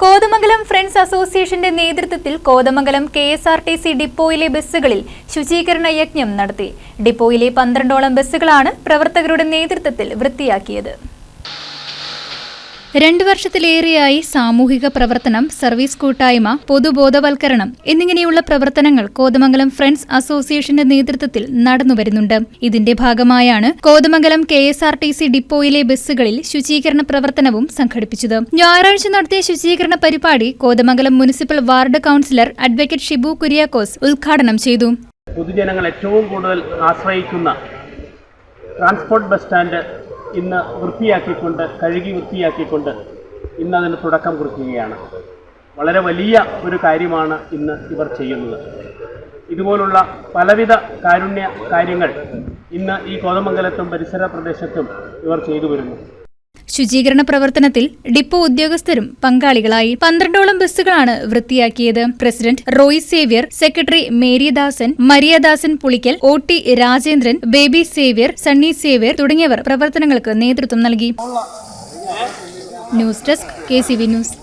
Kothamangalam friends അസോസിയേഷന്റെ നേതൃത്വത്തിൽ Kothamangalam K S R T C ഡിപ്പോയിലെ ബസ്സുകളിൽ ശുചീകരണ യജ്ഞം നടത്തി. ഡിപ്പോയിലെ പന്ത്രണ്ടോളം ബസ്സുകളാണ് പ്രവർത്തകരുടെ നേതൃത്വത്തിൽ വൃത്തിയാക്കിയത്. രണ്ടു വർഷത്തിലേറെയായി സാമൂഹിക പ്രവർത്തനം സർവീസ് കൂട്ടായ്മ പൊതുബോധവൽക്കരണം എന്നിങ്ങനെയുള്ള പ്രവർത്തനങ്ങൾ കോതമംഗലം ഫ്രണ്ട്സ് അസോസിയേഷന്റെ നേതൃത്വത്തിൽ നടന്നുവരുന്നുണ്ട്. ഇതിന്റെ ഭാഗമായാണ് കോതമംഗലം കെ ഡിപ്പോയിലെ ബസ്സുകളിൽ ശുചീകരണ പ്രവർത്തനവും സംഘടിപ്പിച്ചത്. ഞായറാഴ്ച നടത്തിയ ശുചീകരണ പരിപാടി Kothamangalam municipal ward councillor advocate Shibu Kuriakose ഉദ്ഘാടനം ചെയ്തു. പൊതുജനങ്ങൾ ഏറ്റവും കൂടുതൽ ആശ്രയിക്കുന്ന ട്രാൻസ്പോർട്ട് ബസ് സ്റ്റാൻഡ് ഇന്ന് വൃത്തിയാക്കിക്കൊണ്ട് കഴുകി വൃത്തിയാക്കിക്കൊണ്ട് ഇന്ന് അതിന് തുടക്കം കുറിക്കുകയാണ്. വളരെ വലിയ ഒരു കാര്യമാണ് ഇന്ന് ഇവർ ചെയ്യുന്നത്. ഇതുപോലുള്ള പലവിധ കാരുണ്യ കാര്യങ്ങൾ ഇന്ന് ഈ കോതമംഗലത്തും പരിസര പ്രദേശത്തും ഇവർ ചെയ്തു വരുന്നു. ശുചീകരണ പ്രവർത്തനത്തിൽ ഡിപ്പോ ഉദ്യോഗസ്ഥരും പങ്കാളികളായി. പന്ത്രണ്ടോളം ബസ്സുകളാണ് വൃത്തിയാക്കിയത്. President Roy Xavier secretary Meridasan Mariyadasan Pulikkal O T Rajendran Baby Xavier Sunny Xavier തുടങ്ങിയവർ പ്രവർത്തനങ്ങൾക്ക് നേതൃത്വം നൽകി. News desk K news.